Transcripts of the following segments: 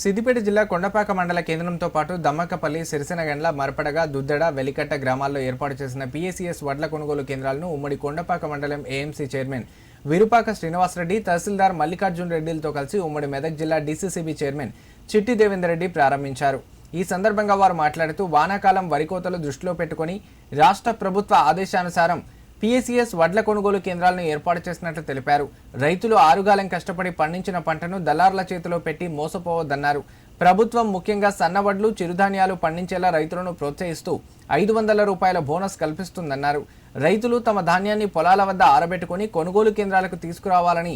సిద్దిపేట జిల్లా కొండపాక మండల కేంద్రంతో పాటు దమ్మక్కపల్లి సిరిసినగండ్ల మరపడగ దుద్దడ వెలికట్ట గ్రామాల్లో ఏర్పాటు చేసిన పిఎస్సిఎస్ వడ్ల కొనుగోలు కేంద్రాలను ఉమ్మడి కొండపాక మండలం ఏఎంసీ చైర్మన్ విరుపాక శ్రీనివాసరెడ్డి తహసీల్దార్ మల్లికార్జున్ రెడ్డిలతో కలిసి ఉమ్మడి మెదక్ జిల్లా డీసీసీబీ చైర్మన్ చిట్టి దేవేందర్ రెడ్డి ప్రారంభించారు. ఈ సందర్భంగా వారు మాట్లాడుతూ వానాకాలం వరికోతలు దృష్టిలో పెట్టుకుని రాష్ట్ర ప్రభుత్వ ఆదేశానుసారం పీఎస్సీఎస్ వడ్ల కొనుగోలు కేంద్రాలను ఏర్పాటు చేసినట్లు తెలిపారు. రైతులు ఆరుగాలం కష్టపడి పండించిన పంటను దళారుల చేతిలో పెట్టి మోసపోవద్దన్నారు. ప్రభుత్వం ముఖ్యంగా సన్నవడ్లు చిరుధాన్యాలు పండించేలా రైతులను ప్రోత్సహిస్తూ ఐదు వందల రూపాయల బోనస్ కల్పిస్తుందన్నారు. రైతులు తమ ధాన్యాన్ని పొలాల వద్ద ఆరబెట్టుకుని కొనుగోలు కేంద్రాలకు తీసుకురావాలని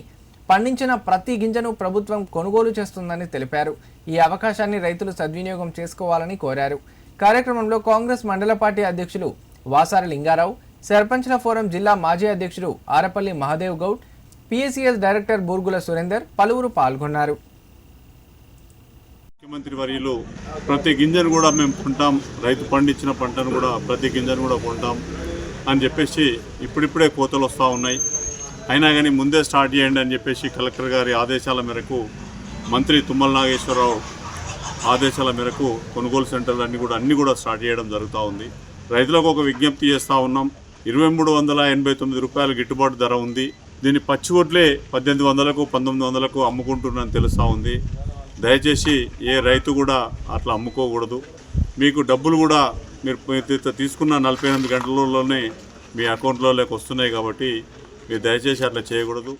పండించిన ప్రతి గింజను ప్రభుత్వం కొనుగోలు చేస్తుందని తెలిపారు. ఈ అవకాశాన్ని రైతులు సద్వినియోగం చేసుకోవాలని కోరారు. కార్యక్రమంలో కాంగ్రెస్ మండల పార్టీ అధ్యక్షులు వాసారి లింగారావు సర్పంచ్ల ఫోరం జిల్లా మాజీ అధ్యక్షుడు ఆరపల్లి మహాదేవ్ గౌడ్ పిఎస్సిఎస్ డైరెక్టర్ బూర్గుల సురేందర్ పలువురు పాల్గొన్నారు. ముఖ్యమంత్రి వర్యులు ప్రతి గింజను కూడా మేము కొంటాం రైతు పండించిన పంటను కూడా ప్రతి గింజను కూడా కొంటాం అని చెప్పేసి ఇప్పుడిప్పుడే కోతలు వస్తూ ఉన్నాయి. అయినా కానీ ముందే స్టార్ట్ చేయండి అని చెప్పేసి కలెక్టర్ గారి ఆదేశాల మేరకు మంత్రి తుమ్మల నాగేశ్వరరావు ఆదేశాల మేరకు కొనుగోలు సెంటర్లు అన్నీ కూడా అన్నీ కూడా స్టార్ట్ చేయడం జరుగుతూ ఉంది. రైతులకు ఒక విజ్ఞప్తి చేస్తూ ఉన్నాం ఇరవై మూడు వందల ఎనభై తొమ్మిది రూపాయల గిట్టుబాటు ధర ఉంది. దీన్ని పచ్చి వడ్లే పద్దెనిమిది వందలకు పంతొమ్మిది వందలకు అమ్ముకుంటున్నారని తెలుస్తూ ఉంది. దయచేసి ఏ రైతు కూడా అట్లా అమ్ముకోకూడదు. మీకు డబ్బులు కూడా మీరు తీసుకున్న నలభై ఎనిమిది గంటలలోనే మీ అకౌంట్లోకి వస్తున్నాయి కాబట్టి మీరు దయచేసి అట్లా చేయకూడదు.